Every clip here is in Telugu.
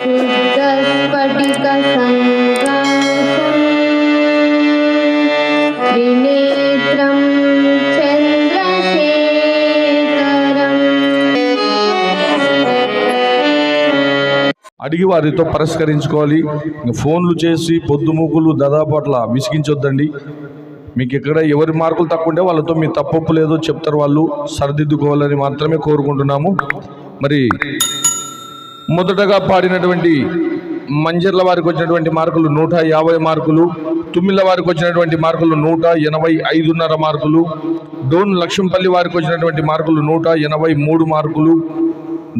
అడిగి వారితో పరిష్కరించుకోవాలి. ఫోన్లు చేసి పొద్దుమూకులు దాదాపు అట్లా విసిగించొద్దండి. మీకు ఎక్కడ ఎవరి మార్కులు తక్కువ ఉంటే వాళ్ళతో మీ తప్పప్పు లేదో చెప్తారు వాళ్ళు. సరిదిద్దుకోవాలని మాత్రమే కోరుకుంటున్నాము. మరి మొదటగా పాడినటువంటి మంజర్ల వారికి వచ్చినటువంటి మార్కులు నూట యాభై మార్కులు తుమ్మిళ్ళ వారికి వచ్చినటువంటి మార్కులు నూట ఎనభై ఐదున్నర మార్కులు డోన్ లక్ష్మంపల్లి వారికి వచ్చినటువంటి మార్కులు నూట ఎనభై మూడు మార్కులు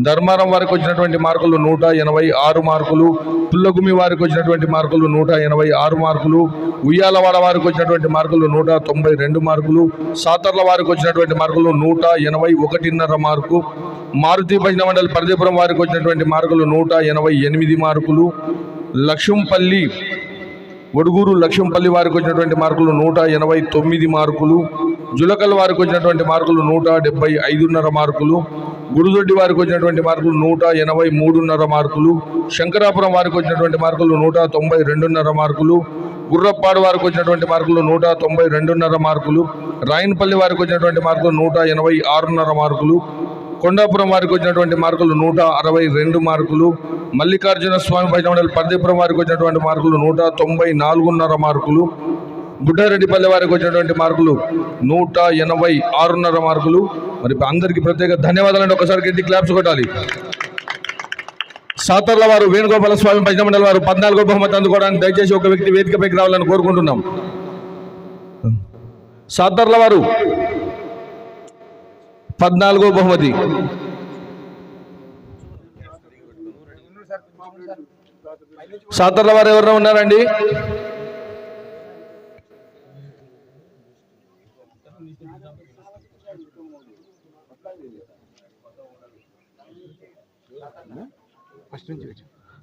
ధర్మారం వారికి వచ్చినటువంటి మార్కులు నూట ఎనభై ఆరు మార్కులు పుల్లగుమి వారికి వచ్చినటువంటి మార్కులు నూట ఎనభై ఆరు మార్కులు ఉయ్యాలవాడ వారికి వచ్చినటువంటి మార్కులు నూట తొంభై రెండు మార్కులు సాతర్ల వారికి వచ్చినటువంటి మార్కులు నూట ఎనభై ఒకటిన్నర మార్కు మారుతి భజన మండలి పరిధిపురం వారికి వచ్చినటువంటి మార్కులు నూట ఎనభై ఎనిమిది మార్కులు. లక్ష్యంపల్లి ఒడుగూరు లక్ష్యంపల్లి వారికి వచ్చినటువంటి మార్కులు నూట ఎనభై తొమ్మిది మార్కులు. జులకల్ వారికి వచ్చినటువంటి మార్కులు నూట డెబ్బై ఐదున్నర మార్కులు. గురుదొడ్డి వారికి వచ్చినటువంటి మార్కులు నూట ఎనభై మూడున్నర మార్కులు. శంకరాపురం వారికి వచ్చినటువంటి మార్కులు నూట తొంభై రెండున్నర మార్కులు. గుర్రప్పాడు వారికి వచ్చినటువంటి మార్కులు నూట తొంభై రెండున్నర మార్కులు. రాయనపల్లి వారికి వచ్చినటువంటి మార్కులు నూట ఎనభై ఆరున్నర మార్కులు. కొండాపురం వారికి వచ్చినటువంటి మార్కులు నూట అరవై రెండు మార్కులు మల్లికార్జున స్వామి భజనమండలి పర్దీపురం వారికి వచ్చినటువంటి మార్కులు నూట తొంభై నాలుగున్నర మార్కులు బుడ్డారెడ్డిపల్లి వారికి వచ్చినటువంటి మార్కులు నూట ఎనభై ఆరున్నర మార్కులు. మరి అందరికీ ప్రత్యేక ధన్యవాదాలండి. ఒకసారి గట్టి క్లాప్స్ కొట్టాలి. సాతర్ల వారు వేణుగోపాల స్వామి భజనమండలి వారు పద్నాలుగో బహుమతి అందుకోవడానికి దయచేసి ఒక వ్యక్తి వేదికపైకి రావాలని కోరుకుంటున్నాం. సాతర్ల వారు పద్నాలుగో బహుమతి. సాతర్ల వారు ఎవరైనా ఉన్నారండి?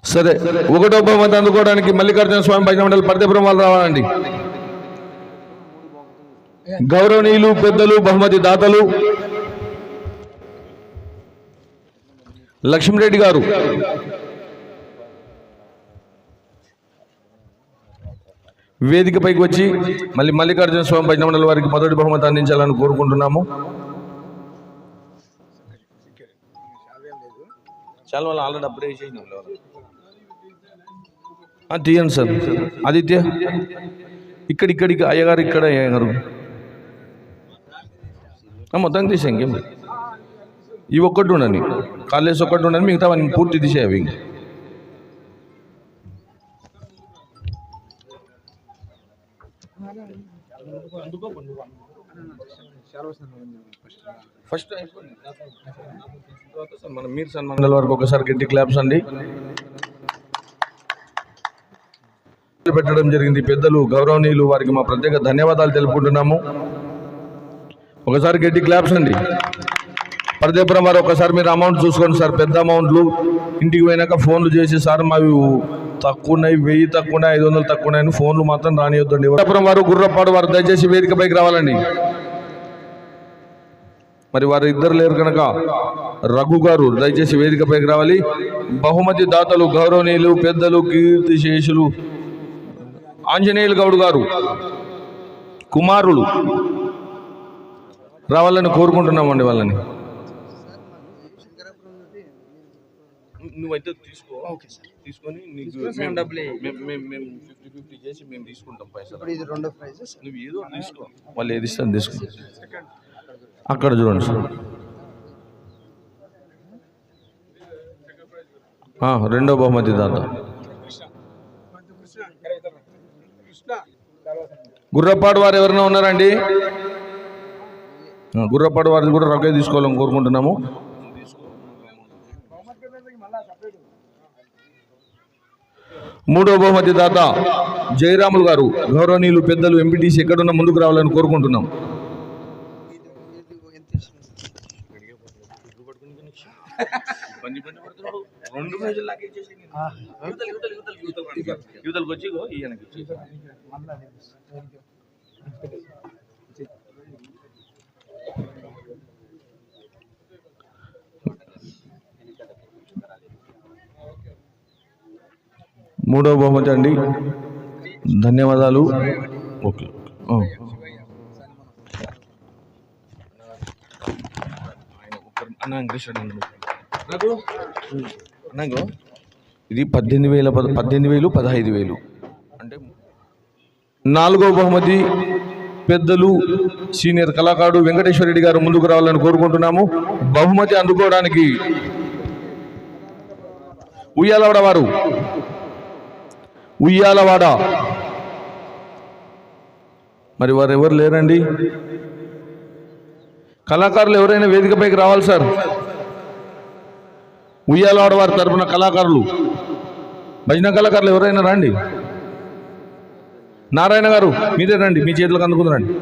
సరే ఒకటో బహుమతి అందుకోవడానికి మల్లికార్జున స్వామి భజన మండలి పర్దపురం వాళ్ళు రావాలండి. గౌరవనీయులు పెద్దలు బహుమతి దాతలు లక్ష్మీరెడ్డి గారు. వేదికపైకి వచ్చి మళ్ళీ మల్లికార్జున స్వామి భజన మండలి వారికి మొదటి బహుమతి అందించాలని కోరుకుంటున్నాము. చాలా వాళ్ళు. ఆల్రెడీ తీయండి సార్. ఆదిత్య ఇక్కడ ఇక్కడికి అయ్యగారు ఇక్కడ అయ్యగారు. మొత్తం తీసే ఇంకేం. ఇవి ఒక్కటి ఉండని కాలేజ్ ఒక్కటి ఉండని మిగతా వాడిని పూర్తి తీసేవి ఫస్ట్ మన మీరు సన్మానాల వరకు ఒకసారి గట్టి క్లాప్స్ అండి. పెట్టడం జరిగింది. పెద్దలు గౌరవనీయులు వారికి మా ప్రత్యేక ధన్యవాదాలు తెలుపుకుంటున్నాము. ఒకసారి గట్టి క్లాప్స్ అండి. పరదేపురం వారు ఒకసారి మీరు అమౌంట్ చూసుకోండి సార్. పెద్ద అమౌంట్లు ఇంటికి పోయినాక ఫోన్లు చేసి సార్ మావి తక్కువ ఉన్నాయి వెయ్యి తక్కువ ఉన్నాయి ఐదు వందలు తక్కువ ఉన్నాయని ఫోన్లు మాత్రం రానియొద్దండి. పరదేపురం వారు గుర్రపాడు వారు దయచేసి వేదికపైకి రావాలండి. మరి వారు ఇద్దరు లేరు కనుక రఘు గారు దయచేసి వేదికపైకి రావాలి. బహుమతి దాతలు గౌరవనీయులు పెద్దలు కీర్తి శేషులు ఆంజనేయులు గౌడ్ గారు కుమారులు రావాలని కోరుకుంటున్నామండి వాళ్ళని. నువ్వైతే తీసుకో. తీసుకొని నీకు మేము ఫిఫ్టీ ఫిఫ్టీ చేసి మేము తీసుకుంటాం పైసలు. ఇది రెండో ప్రైజెస్ నువ్వు ఏదో తీసుకో. వాళ్ళు ఏది ఇస్తాను తీసుకో. అక్కడ చూడండి సార్. ఆ, రెండో బహుమతి దాత. గుర్రపాడు వారు ఎవరైనా ఉన్నారండి? గుర్రపాడు వారిది కూడా రొక్కే తీసుకోవాలని కోరుకుంటున్నాము. మూడో బహుమతి దాత జయరాములు గారు. గౌరవనీయులు పెద్దలు ఎంపీటీసీ ఎక్కడున్నా ముందుకు రావాలని కోరుకుంటున్నాం. యువతలకు వచ్చి మూడవ బహుమతి అండి. ధన్యవాదాలు. ఓకే. ఇది పద్దెనిమిది వేల పద పద్దెనిమిది వేలు పదహైదు వేలు. అంటే నాలుగో బహుమతి పెద్దలు సీనియర్ కళాకారుడు వెంకటేశ్వర రెడ్డి గారు ముందుకు రావాలని కోరుకుంటున్నాము. బహుమతి అందుకోవడానికి ఉయ్యాలవాడ వారు. ఉయ్యాలవాడ మరి వారు ఎవరు లేరండి? కళాకారులు ఎవరైనా వేదికపైకి రావాలి సార్? ఉయ్యాలవాడ వారి తరపున కళాకారులు. భజన కళాకారులు ఎవరైనా రండి? నారాయణ గారు మీరే రండి మీ చేతులకు అందుకుందండి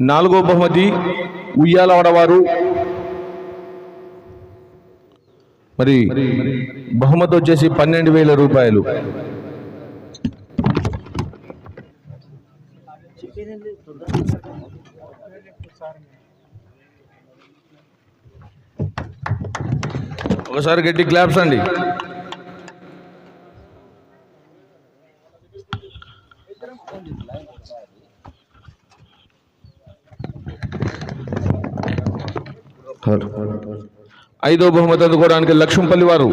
నాలుగో బహుమతి. ఉయ్యాలవాడ వారు మరి. బహుమతి వచ్చేసి పన్నెండు వేల రూపాయలు. ఒకసారి గట్టి క్లాప్స్ అండి. ఐదో బహుమతి అందుకోవడానికి లక్ష్మంపల్లి వారు.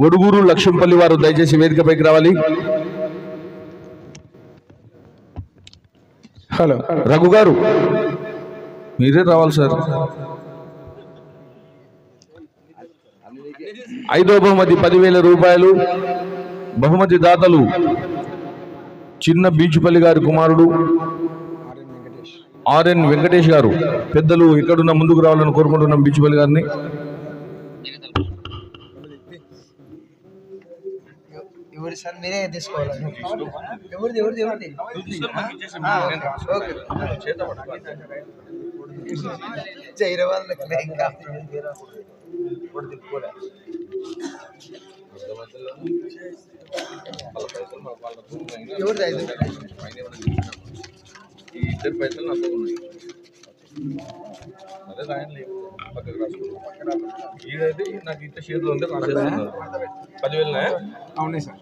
ఒడుగురు లక్ష్మంపల్లి వారు దయచేసి వేదికపైకి రావాలి. హలో రఘు గారు. మీరే రావాలి సార్. ఐదో బహుమతి పదివేల రూపాయలు బహుమతి దాతలు చిన్న బీచుపల్లి గారి కుమారుడు ఆర్ఎన్ వెంకటేష్ గారు. పెద్దలు ఎక్కడున్న ముందుకు రావాలని కోరుకుంటున్నాం బీచుపల్లి గారిని. సార్ మీరే తీసుకోవాలి. ఎవరిది ఎవరిది ఎవరిది? వాళ్ళకి ఇంకా ఎవరిది ఐదు? ఈ ఇద్దరు పైసలు నాతో ఉన్నాయి అదే రాయండి పక్కకు రాసుకున్నాం ఈడైతే నాకు ఇంత షేర్లు ఉంటే పదివేలు అవునే సార్.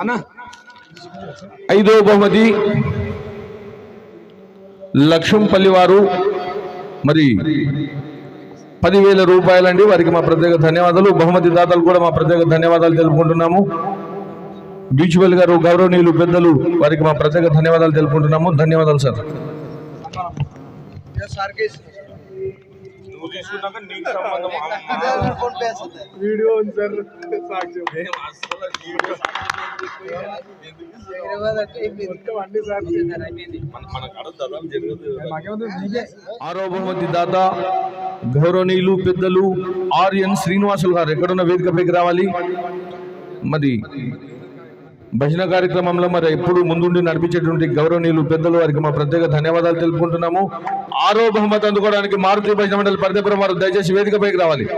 అన్నా. ఐదో బహుమతి లక్ష్మంపల్లి వారు. మరి పదివేల రూపాయలండి. వారికి మా ప్రత్యేక ధన్యవాదాలు. బహుమతి దాతలు కూడా మా ప్రత్యేక ధన్యవాదాలు తెలుపుకుంటున్నాము. బీచ్వెల్ గారు గౌరవనీయులు పెద్దలు వారికి మా ప్రత్యేక ధన్యవాదాలు తెలుపుకుంటున్నాము. ధన్యవాదాలు సార్. సార్కి ఫోన్ పే వస్తుంది వీడియో ఉంది సార్ సాక్ష్యం గౌరవనీయులు పెద్దలు ఆర్ఎన్ శ్రీనివాసులు గారు ఎక్కడున్న వేదికపైకి రావాలి? మరి భజన కార్యక్రమంలో మరి ఎప్పుడు ముందుండి నడిపించేటువంటి గౌరవనీయులు పెద్దలు వారికి మా ప్రత్యేక ధన్యవాదాలు తెలుపుకుంటున్నాము. ఆరో బహుమతి అందుకోవడానికి మారుతి భజన మండలి పరిధిపురం వారు దయచేసి వేదికపైకి రావాలి.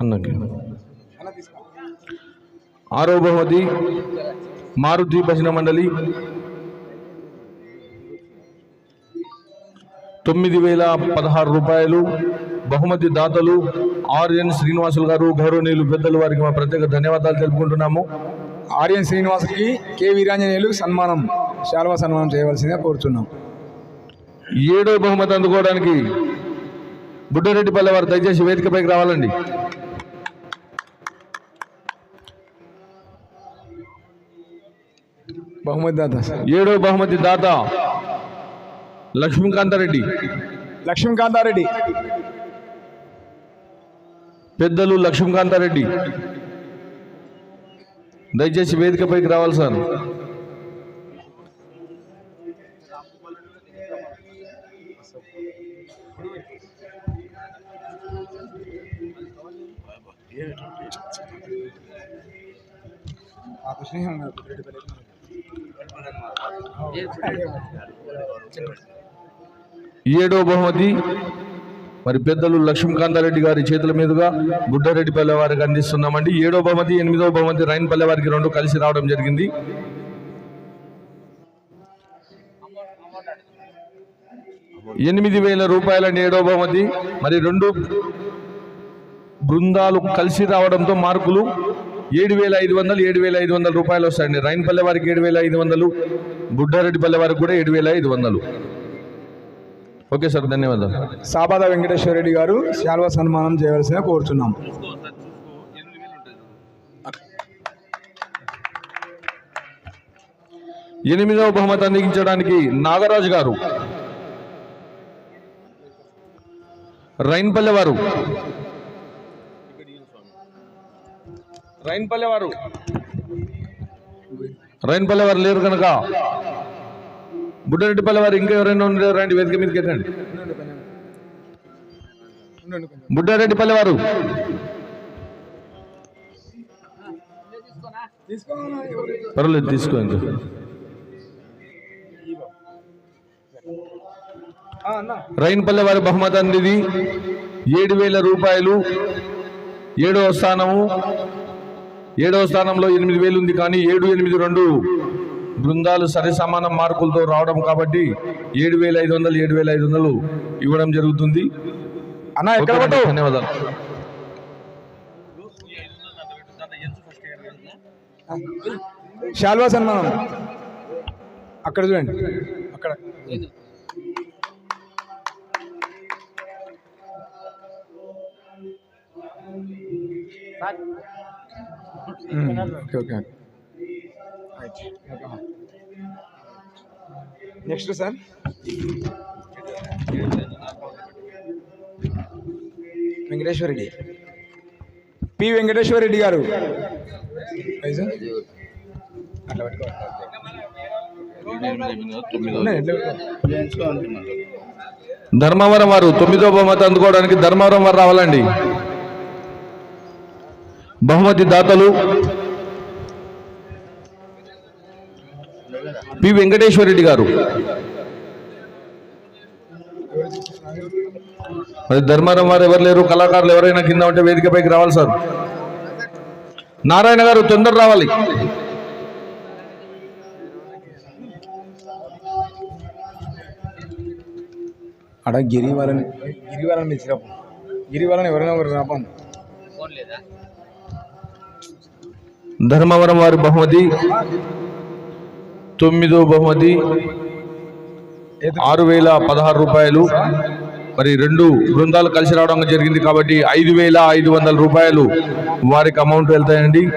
అన్నకి. ఆరో బహుమతి మారుతి భజన మండలి తొమ్మిది వేల పదహారు రూపాయలు. బహుమతి దాతలు ఆర్ఎన్ శ్రీనివాసులు గారు గౌరవనీయులు పెద్దలు వారికి మా ప్రత్యేక ధన్యవాదాలు తెలుపుకుంటున్నాము. ఆర్యన్ శ్రీనివాస్కి కె వీరాంజనేయులు సన్మానం శాల్వా సన్మానం చేయవలసిందిగా కోరుతున్నాం ఏడో బహుమతి అందుకోవడానికి బుడ్డరెడ్డిపల్లె వారు దయచేసి వేదికపైకి రావాలండి. బహుమతి దాత ఏడో బహుమతి దాత లక్ష్మీకాంతారెడ్డి లక్ష్మీకాంతారెడ్డి పెద్దలు లక్ష్మీకాంతారెడ్డి దయచేసి వేదికపైకి రావాలి సార్. మాకు స్నేహం కాదు, రెడ్డి పల్లె. ఏడో బహుమతి. మరి పెద్దలు లక్ష్మీకాంతారెడ్డి గారి చేతుల మీదుగా బుడ్డారెడ్డిపల్లె వారికి అందిస్తున్నామండి. ఏడో బహుమతి ఎనిమిదో బహుమతి రైన్పల్లె వారికి రెండు కలిసి రావడం జరిగింది. ఎనిమిది వేల రూపాయలండి ఏడో బహుమతి. మరి రెండు బృందాలు కలిసి రావడంతో మార్కులు ఏడు వేల ఐదు వందలు ఏడు వేల ఐదు వందల రూపాయలు వస్తాయండి. రైన్పల్లె వారికి ఏడు వేల ఐదు వందలు బుడ్డారెడ్డిపల్లె వారికి కూడా ఏడు వేల ఐదు వందలు. ఓకే సార్ ధన్యవాదాలు. సాబాద వెంకటేశ్వర రెడ్డి గారు శాల్వ సన్మానం చేయవలసిన కోరుచున్నాం. ఎనిమిదవ బహుమతి అందించడానికి నాగరాజు గారు రైన్పల్లె వారు రైన్పల్లె వారు రైన్పల్లె వారు లేరు కనుక బుడ్డరెడ్డిపల్లి వారు ఇంకా ఎవరైనా ఉన్నారో? రండి వేదిక మీదకి ఎక్కండి. బుడ్డారెడ్డిపల్లి వారు. పర్వాలేదు తీసుకో ఇంకా. రైన్పల్లె వారి బహుమతి అందిది. ఏడు వేల రూపాయలు ఏడవ స్థానము ఏడవ స్థానంలో ఎనిమిది వేలు ఉంది కానీ ఏడు ఎనిమిది రెండు బృందాలు సరి సమానం మార్కులతో రావడం కాబట్టి ఏడు వేల ఐదు వందలు ఏడు వేల ఐదు వందలు ఇవ్వడం జరుగుతుంది. అన్న ఎక్కడ ధన్యవాదాలు. శాల్వా సన్మానం. అక్కడ చూడండి. అక్కడ. Okay okay. Next sir Venkateswara Reddy P Venkateswara Reddy garu. అట్లా ధర్మవరం వారు తొమ్మిదో బహుమతి అందుకోవడానికి ధర్మవరం వారు రావాలండి. బహుమతి దాతలు పి వెంకటేశ్వర రెడ్డి గారు. మరి ధర్మవరం వారు ఎవరు లేరు? కళాకారులు ఎవరైనా కింద ఉంటే వేదికపైకి రావాలి సార్. నారాయణ గారు తొందర రావాలి. అడ గిరి వాళ్ళని గిరి వాళ్ళని పిలిచిరాపు గిరి వాళ్ళని ఎవరైనా ఒకరు రాపం. ధర్మవరం వారి బహుమతి. తొమ్మిదో బహుమతి. ఆరు వేల పదహారు రూపాయలు. మరి రెండు బృందాలు కలిసి రావడం జరిగింది కాబట్టి ఐదు వేల ఐదు వందల రూపాయలు వారికి అమౌంట్ వెళ్తాయండి.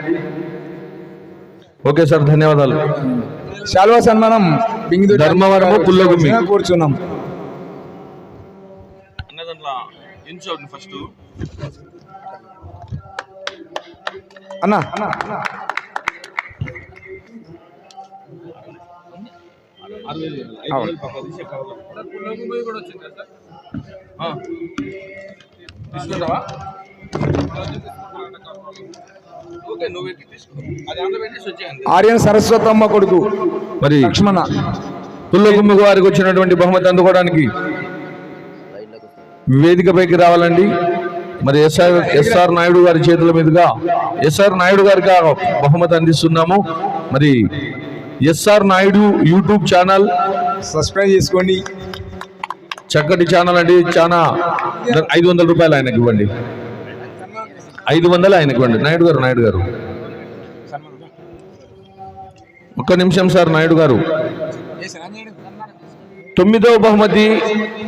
ఓకే సార్ ధన్యవాదాలు. శాల్వా సన్మానం బింగిదు ధర్మవరము, పుల్లగుమ్మి. కూర్చున్నాం. అన్న అన్న. అవును. ఆర్యన్ సరస్వతమ్మ కొడుకు. మరి లక్ష్మణ. పుల్లగుమ్మి వారికి వచ్చినటువంటి బహుమతి అందుకోవడానికి వేదికపైకి రావాలండి. మరి ఎస్ఆర్ ఎస్ఆర్ నాయుడు గారి చేతుల మీదుగా ఎస్ఆర్ నాయుడు గారికి బహుమతి అందిస్తున్నాము. మరి SR Naidu YouTube channel. Subscribe చేసుకోండి. చక్కటి ఛానల్ అండి. చాలా ఐదు వందల రూపాయలు ఆయనకి ఇవ్వండి. ఐదు వందలు ఆయనకి ఇవ్వండి. నాయుడు గారు నాయుడు గారు. ఒక్క నిమిషం సార్ నాయుడు గారు. తొమ్మిదవ బహుమతి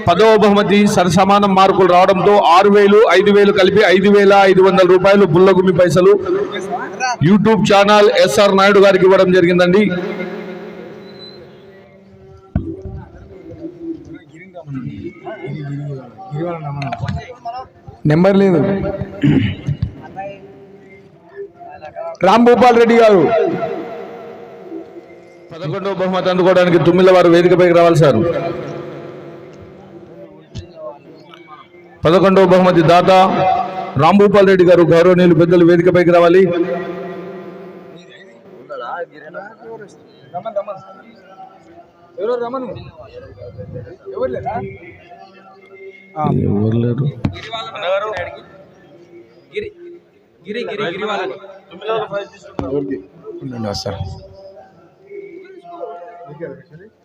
పదవ బహుమతి సరసమానం మార్కులు రావడంతో ఆరు వేలు ఐదు వేలు కలిపి ఐదు వేల ఐదు వందల రూపాయలు బుల్లగుమ్మి పైసలు యూట్యూబ్ ఛానల్ ఎస్ఆర్ నాయుడు గారికి ఇవ్వడం జరిగిందండి. నెంబర్ లేదు. రామ్ భూపాల్ రెడ్డి గారు. పదకొండవ బహుమతి అందుకోవడానికి తుమ్మిల వారు వేదికపైకి రావాలి సార్ పదకొండవ బహుమతి దాత రాంభూపాల్ రెడ్డి గారు గౌరవనీయులు పెద్దలు వేదికపైకి రావాలి. ఎవరు రమను ఎవరు లేరా? ఆ, ఎవరు లేరు గిరి గిరి గిరి గిరి వాళ్ళని ఉండండి, వస్తారు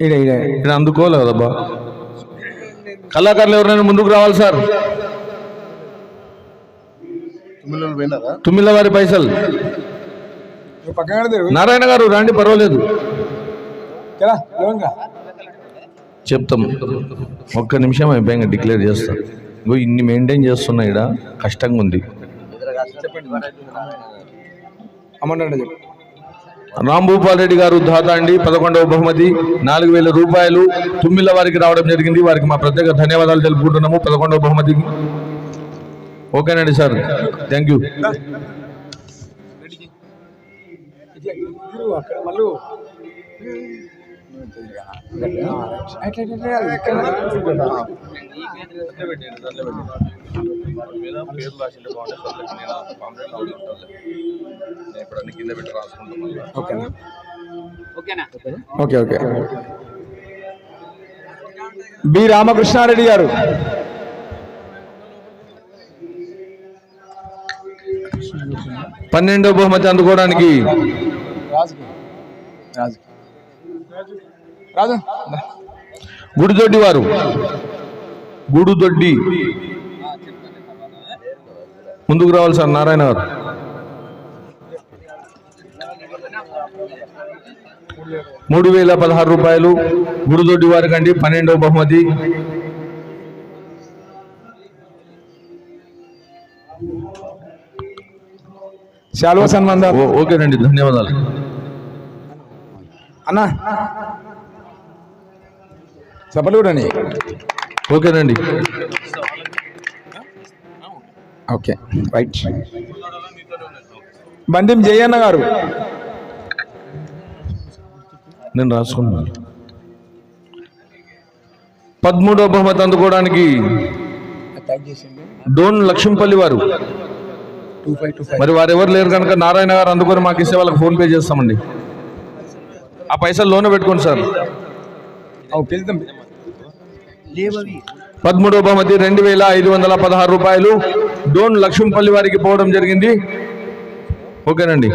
ఈడే ఈడే ఇక్కడ అందుకోలే కదబ్బా కళాకారులు ఎవరైనా ముందుకు రావాలి సార్ తుమ్మిల వారి పైసలు. నారాయణ గారు రండి పర్వాలేదు. చెప్తాం. ఒక్క నిమిషం అయిపోయాక డిక్లేర్ చేస్తాం. ఇగో ఇన్ని మెయింటైన్ చేస్తున్నా ఇక్కడ కష్టంగా ఉంది. రాంభూపాల్ రెడ్డి గారు దాత అండి పదకొండవ బహుమతి నాలుగు వేల రూపాయలు తుమ్మిళ్ళ వారికి రావడం జరిగింది. వారికి మా ప్రత్యేక ధన్యవాదాలు తెలుపుకుంటున్నాము. పదకొండవ బహుమతికి. ఓకేనండి సార్ థ్యాంక్ యూ. అక్కడ మళ్ళీ ఓకే ఓకే. బి రామకృష్ణారెడ్డి గారు. పన్నెండవ బహుమతి అందుకోవడానికి రాజు రాజు. రాజు గుడిదొడ్డి వారు. గుడుదొడ్డి. ముందుకు రావాలి సార్ నారాయణ గారు. మూడు వేల పదహారు రూపాయలు గుడిదొడ్డి వారికి అండి పన్నెండవ బహుమతి. శాల్వ సన్మాన్ ఓ- ఓకేనండి ధన్యవాదాలు. అన్నా. చెప్పలు కూడా ఓకేనండి. ఓకే రైట్ బండిం జయన్న గారు. నేను రాసుకున్నాను పదమూడవ బహుమతి అందుకోవడానికి డోన్ లక్ష్మీపల్లి వారు. మరి వారు ఎవరు లేరు కనుక నారాయణ గారు అందుకొని మాకు ఇస్తే వాళ్ళకి ఫోన్ పే చేస్తామండి. ఆ పైసలు లోనే పెట్టుకోండి సార్. పదమూడవ బహుమతి రెండు వేల ఐదు వందల పదహారు రూపాయలు. డోన్ లక్ష్మీపల్లి వారికి పోవడం జరిగింది. ఓకేనండి.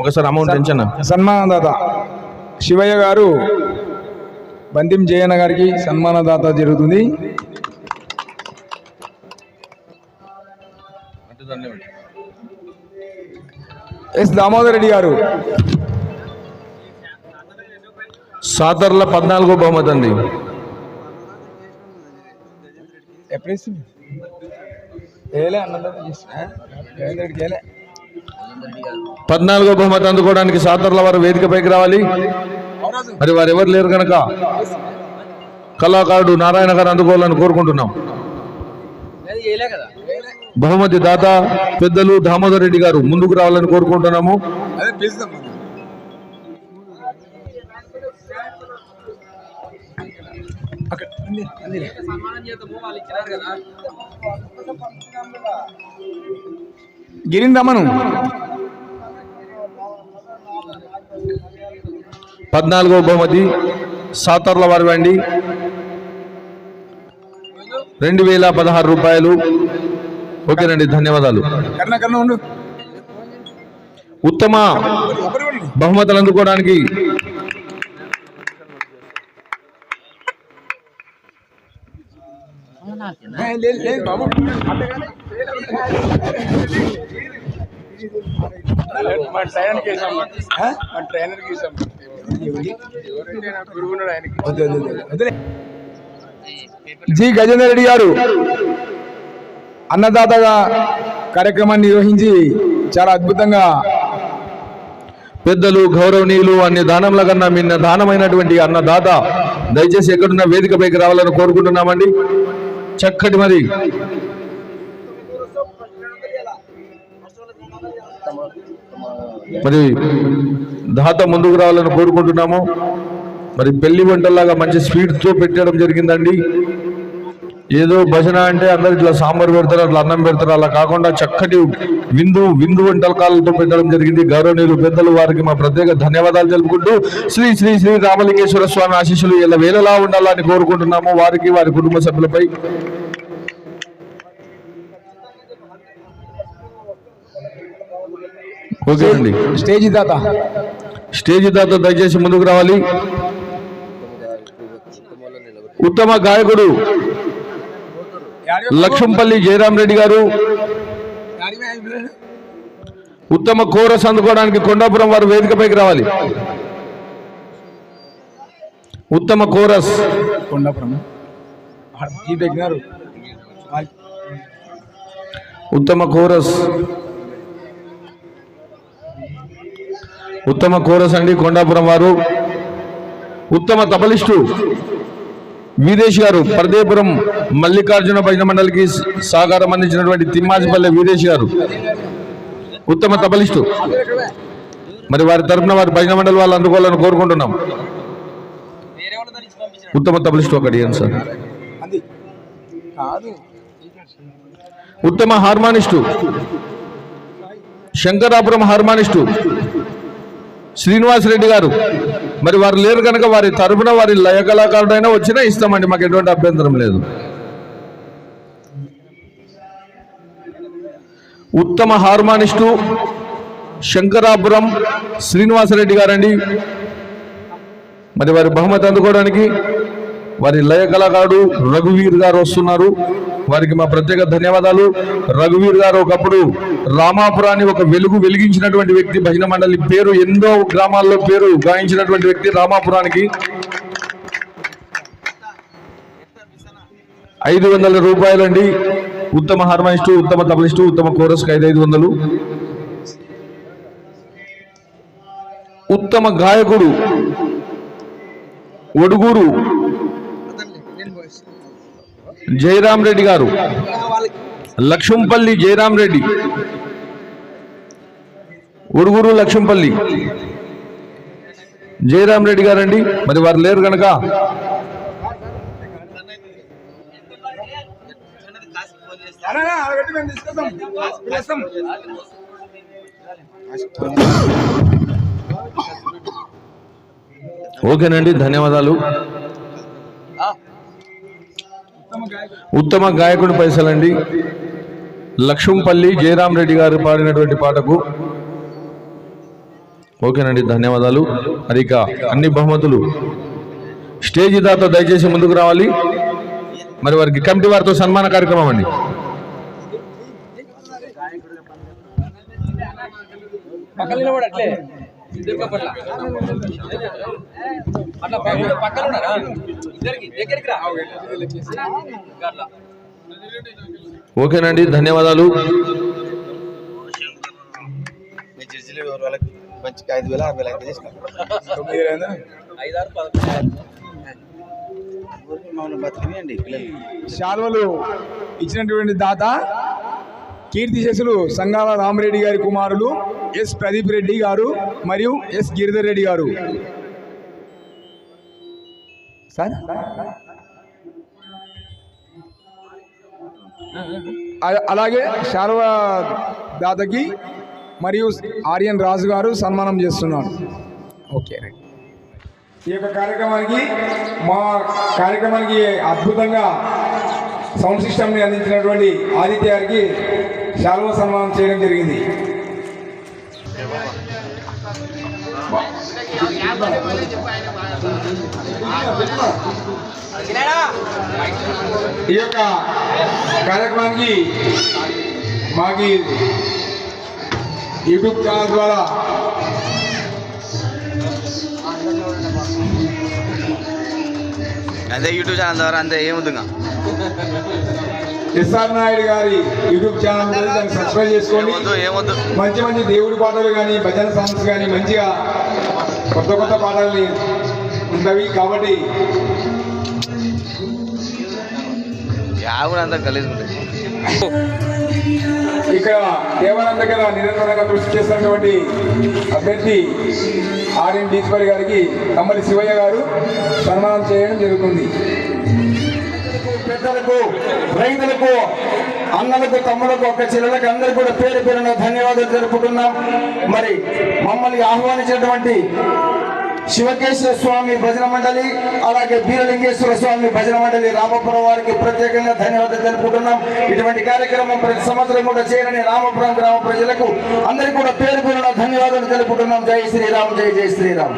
ఒకసారి అమౌంట్ పెంచనా? సన్మానదాత శివయ్య గారు బందిం జయన్న గారికి సన్మానదాత జరుగుతుంది. ఎస్ దామోదర్ రెడ్డి గారు. సాతర్ల పద్నాలుగో బహుమతి అండి. పద్నాలుగో బహుమతి అందుకోవడానికి సాతర్ల వారు వేదికపైకి రావాలి. మరి వారు ఎవరు లేరు కనుక కళాకారుడు నారాయణ గారు అందుకోవాలని కోరుకుంటున్నాం. బహుమతి దాత పెద్దలు దామోదర్ రెడ్డి గారు ముందుకు రావాలని కోరుకుంటున్నాము. గిరిని రమ్మను పద్నాలుగో బహుమతి సాతర్ల వారి వండి. రెండు వేల పదహారు రూపాయలు. ఓకేనండి ధన్యవాదాలు. ఉత్తమ. బహుమతులు అందుకోవడానికి జి గజేందర్ రెడ్డి గారు అన్నదాతగా కార్యక్రమాన్ని నిర్వహించి చాలా అద్భుతంగా పెద్దలు గౌరవనీయులు అన్ని దానంల కన్నా మిన్న దానమైనటువంటి అన్నదాత దయచేసి ఎక్కడున్న వేదికపైకి రావాలని కోరుకుంటున్నామండి. చక్కటి మరి. మరి దాత ముందుకు రావాలని కోరుకుంటున్నాము. మరి పెళ్ళి వంటల్లాగా మంచి స్వీట్తో పెట్టడం జరిగిందండి. ఏదో భజన అంటే అందరు ఇట్లా సాంబార్ పెడతారు అట్లా అన్నం పెడతారు అలా కాకుండా చక్కటి విందు విందు వంటకాలతో పెట్టడం జరిగింది. గౌరవనీయులు పెద్దలు వారికి మా ప్రత్యేక ధన్యవాదాలు తెలుపుకుంటూ శ్రీ శ్రీ శ్రీ రామలింగేశ్వర స్వామి ఆశీస్సులు ఇలా వేలలా ఉండాలని కోరుకుంటున్నాము. వారికి వారి కుటుంబ సభ్యులపై ఓకే అండి స్టేజ్ దాత. స్టేజ్ దాత దయచేసి ముందుకు రావాలి. ఉత్తమ గాయకుడు లక్ష్మంపల్లి జయరాం రెడ్డి గారు ఉత్తమ కోరస్ అందుకోవడానికి కొండాపురం వారు వేదికపైకి రావాలి. ఉత్తమ కోరస్ కొండాపురం. ఉత్తమ కోరస్ ఉత్తమ కోరస్ అండి కొండాపురం వారు. ఉత్తమ తబలిస్టు వీరేష్ గారు పరదేపురం మల్లికార్జున భజన మండలికి సహకారం అందించినటువంటి తిమ్మాజిపల్లె వీరేష్ గారు ఉత్తమ తబలిస్టు. మరి వారి తరపున వారి భజన మండలి వాళ్ళు అందుకోవాలని కోరుకుంటున్నాం. ఉత్తమ తబలిస్టు ఒకటి సార్. ఉత్తమ హార్మానిస్టు. శంకరాపురం హార్మానిస్టు. శ్రీనివాస్ రెడ్డి గారు. మరి వారు లేరు కనుక వారి తరపున వారి లయ కళాకారుడైనా వచ్చినా ఇస్తామండి మాకు ఎటువంటి అభ్యంతరం లేదు. ఉత్తమ హార్మానిస్టు శంకరాపురం శ్రీనివాసరెడ్డి గారండి. మరి వారి బహుమతి అందుకోవడానికి వారి లయ కళాకారుడు రఘువీర్ గారు వస్తున్నారు. వారికి మా ప్రత్యేక ధన్యవాదాలు. రఘువీర్ గారు ఒకప్పుడు రామాపురాన్ని ఒక వెలుగు వెలిగించినటువంటి వ్యక్తి భజన మండలి పేరు ఎన్నో గ్రామాల్లో పేరు గాయించినటువంటి వ్యక్తి రామాపురానికి. ఐదు వందల రూపాయలండి. ఉత్తమ హార్మోనిస్టు ఉత్తమ తబలిస్టు ఉత్తమ కోరస్కి ఐదు ఐదు వందలు. ఉత్తమ గాయకుడు ఒడుగూరు. జయరాం రెడ్డి గారు. లక్ష్మంపల్లి జయరాం రెడ్డి. ఉడుగురు లక్ష్మంపల్లి. జయరాం రెడ్డి గారండి. మరి వారు లేరు కనుక ఓకేనండి ధన్యవాదాలు. ఉత్తమ గాయకుడి పైసలండి. లక్ష్మంపల్లి జయరాం రెడ్డి గారు పాడినటువంటి పాటకు ఓకేనండి ధన్యవాదాలు. మరి అన్ని బహుమతులు స్టేజ్ దాత దయచేసి ముందుకు రావాలి. మరి వారికి కమిటీ వారితో సన్మాన కార్యక్రమం అండి. పక్కన అట్లే ఇద్దరు పట్ల అట్లా పక్కన- ఉన్నారా? ఇద్దరికి దగ్గరికి రా? అట్లా ఓకేనండి ధన్యవాదాలు. మీ జడ్జిలు ఎవరు? వాళ్ళకి మంచి ఐదు వేల పదకొండు. మమ్మల్ని బతికినాయండి శాల్వలు ఇచ్చినటువంటి దాత కీర్తిశేషులు సంగాల రామరెడ్డి గారి కుమారులు ఎస్ ప్రదీప్ రెడ్డి గారు మరియు ఎస్ గిరిధర్ రెడ్డి గారు. సార్? అలాగే శారవ దాతకి మరియు ఆర్యన్ రాజు గారు సన్మానం చేస్తున్నారు. ఓకే ఈ యొక్క కార్యక్రమానికి మా కార్యక్రమానికి అద్భుతంగా సౌండ్ సిస్టమ్ని అందించినటువంటి ఆదిత్య గారికి శాల్వ సన్మానం చేయడం జరిగింది. ఈ యొక్క కార్యక్రమానికి మాకి యూట్యూబ్ ఛానల్ ద్వారా అంతే యూట్యూబ్ ఛానల్ ద్వారా అంతే ఏముందిగా ఎస్ఆర్ నాయుడు గారి యూట్యూబ్ ఛానల్. దాన్ని సబ్స్క్రైబ్ ఏమొద్దు మంచి మంచి దేవుడి పాటలు కానీ భజన సాంగ్స్ కానీ మంచిగా కొత్త కొత్త పాటలు ఉంటవి. కాబట్టి ఇక్కడ దేవాలయం దగ్గర నిరంతరంగా కృషి చేస్తున్నటువంటి అభ్యర్థి ఆర్ఎన్ డీశ్వరి గారికి కమ్మలి శివయ్య గారు సన్మానం చేయడం జరుగుతుంది. ప్రజలకు రైతులకు అన్నలకు తమ్ములకు ఒక చెల్లెలకు అందరికీ కూడా పేరు పేరున ధన్యవాదాలు తెలుపుకుంటున్నాం మరి మమ్మల్ని ఆహ్వానించినటువంటి శివకేశ్వర స్వామి భజన మండలి అలాగే బీరలింగేశ్వర స్వామి భజన మండలి రామపురం వారికి ప్రత్యేకంగా ధన్యవాదాలు తెలుపుకుంటున్నాం ఇటువంటి కార్యక్రమం ప్రతి సంవత్సరం కూడా చేయాలని రామపురం గ్రామ ప్రజలకు అందరికీ కూడా పేరు పేరున ధన్యవాదాలు తెలుపుకుంటున్నాం జై శ్రీరామ్ జై జై శ్రీరామ్.